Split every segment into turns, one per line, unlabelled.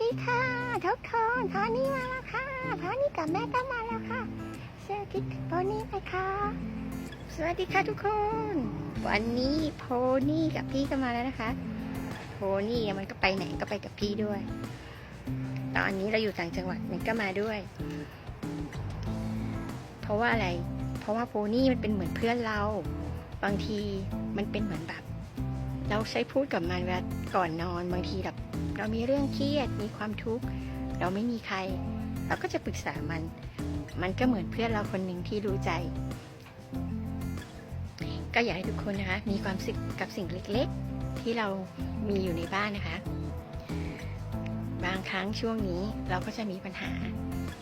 ดีค่ะทุกคนพอนี่มาแล้วค่ะพอนี่กับแม่ก็มาแล้วค่ะเชื่อคิดพอนี่ไหมคะสวัสดีค่ะทุกคน วันนี้โพนี่กับพี่ก็มาแล้วนะคะโพนี่มันก็ไปไหนก็ไปกับพี่ด้วย ตอนนี้เราอยู่ต่างจังหวัดมันก็มาด้วย เพราะว่าอะไร เพราะว่าโพนี่มันเป็นเหมือนเพื่อนเรา บางทีมันเป็นเหมือนแบบ เราใช้พูดกับมันเวลาก่อนนอนบางทีแบบเรามีเรื่องเครียดมีความทุกข์เราไม่มีใคร เราก็จะปรึกษามัน มันก็เหมือนเพื่อนเราคนหนึ่งที่รู้ใจ ก็อยากให้ทุกคนนะคะ มีความสุขกับสิ่งเล็กๆ ที่เรามีอยู่ในบ้านนะคะ บางครั้งช่วงนี้เราก็จะมีปัญหา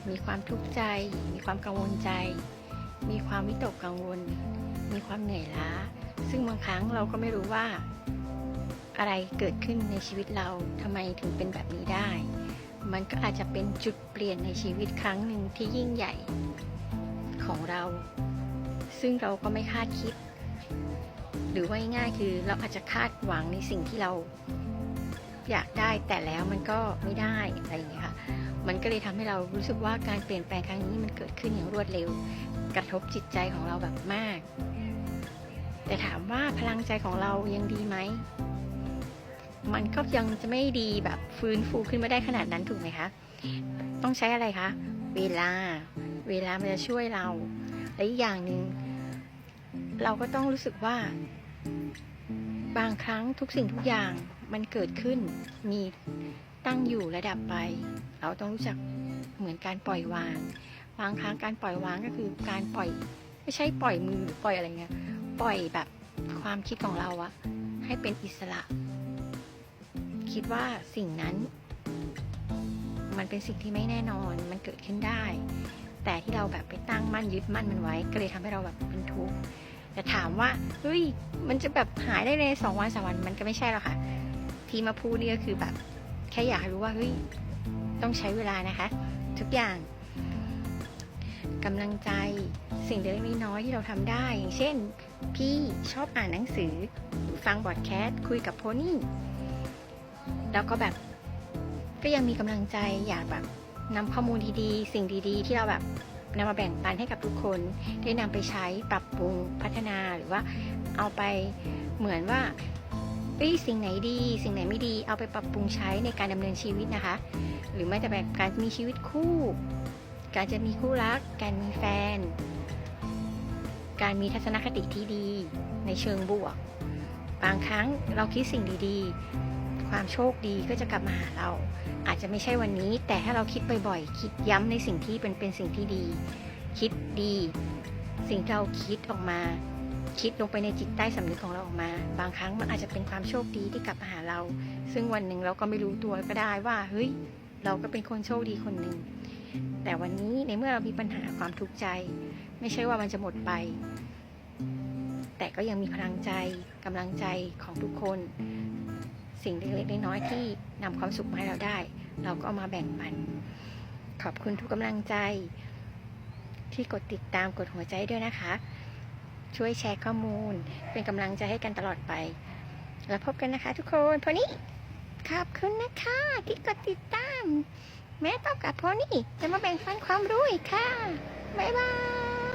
มีความทุกข์ใจ มีความกังวลใจ มีความวิตกกังวล มีความเหนื่อยล้า ซึ่งบางครั้งเราก็ไม่รู้ว่า อะไรเกิดขึ้นในชีวิตเราทำไมถึงเป็นแบบนี้ได้ มันก็อาจจะเป็นจุดเปลี่ยนในชีวิตครั้งหนึ่งที่ยิ่งใหญ่ของเรา ซึ่งเราก็ไม่คาดคิด หรือว่าง่ายๆคือเราอาจจะคาดหวังในสิ่งที่เราอยากได้แต่แล้วมันก็ไม่ได้อะไรอย่างเงี้ยค่ะ มันก็เลยทำให้เรารู้สึกว่าการเปลี่ยนแปลงครั้งนี้มันเกิดขึ้นอย่างรวดเร็ว กระทบจิตใจของเราแบบมาก แต่ถามว่าพลังใจของเรายังดีไหม มันก็ยังจะไม่ดีแบบฟื้นฟูขึ้นมาได้ขนาดนั้นถูกไหมคะ ต้องใช้อะไรคะ เวลา เวลามันจะช่วยเรา และอีกอย่างหนึ่งเราก็ต้องรู้สึกว่า บางครั้งทุกสิ่งทุกอย่างมันเกิดขึ้น มีตั้งอยู่ระดับไป เราต้องรู้จักเหมือนการปล่อยวาง บางครั้งการปล่อยวางก็คือการปล่อยไม่ใช่ปล่อยมือหรือปล่อยอะไรเงี้ย ปล่อยแบบความคิดของเราอะให้เป็นอิสระ คิดว่าสิ่งนั้น มันเป็นสิ่งที่ไม่แน่นอนมันเกิดขึ้นได้ แต่ที่เราแบบไปตั้งมั่นยึดมั่นมันไว้ ก็เลยทำให้เราแบบเป็นทุกข์แต่ถามว่าเฮ้ยมันจะแบบหายได้ในสองวันสามวันมันก็ไม่ใช่หรอกค่ะ ที่มาพูดนี่ก็คือแบบแค่อยากรู้ว่าเฮ้ยต้องใช้เวลานะคะ ทุกอย่างกำลังใจสิ่งเล็กน้อยที่เราทำได้ อย่างเช่น พี่ชอบอ่านหนังสือหรือฟังบอดแคสต์คุยกับโพนี่ แล้วก็แบบก็ยังมีกำลังใจอยากแบบนำข้อมูลดีๆ สิ่งดีๆ ที่เราแบบนำมาแบ่งปันให้กับทุกคนได้นำไปใช้ปรับปรุงพัฒนาหรือว่าเอาไปเหมือนว่าเอ้ยสิ่งไหนดี สิ่งไหนไม่ดีเอาไปปรับปรุงใช้ในการดำเนินชีวิตนะคะ หรือไม่แต่แบบการมีชีวิตคู่ การจะมีคู่รัก การมีแฟน การมีทัศนคติที่ดีในเชิงบวก บางครั้งเราคิดสิ่งดีๆ ความโชคดีก็จะกลับมาหาเรา อาจจะไม่ใช่วันนี้ แต่ถ้าเราคิดบ่อยๆ คิดย้ำในสิ่งที่เป็นเป็นสิ่งที่ดี คิดดี สิ่งที่เราคิดออกมา คิดลงไปในจิตใต้สำนึกของเราออกมา บางครั้งมันอาจจะเป็นความโชคดีที่กลับมาหาเรา ซึ่งวันหนึ่งเราก็ไม่รู้ตัวก็ได้ว่าเฮ้ยเราก็เป็นคนโชคดีคนหนึ่งแต่วันนี้ในเมื่อเรามีปัญหาความทุกข์ใจ ไม่ใช่ว่ามันจะหมดไป แต่ก็ยังมีพลังใจกำลังใจของทุกคน สิ่งเล็กๆน้อยๆที่นำความสุขมาให้เราได้ เราก็เอามาแบ่งปัน ขอบคุณทุกกำลังใจ ที่กดติดตามกดหัวใจด้วยนะคะ ช่วยแชร์ข้อมูล เป็นกำลังใจให้กันตลอดไป แล้วพบกันนะคะทุกคนพอนี่ขอบคุณนะคะที่กดติดตาม แม่ต้องกับพอนี่จะมาแบ่งปันความรู้อีกค่ะ บ๊ายบาย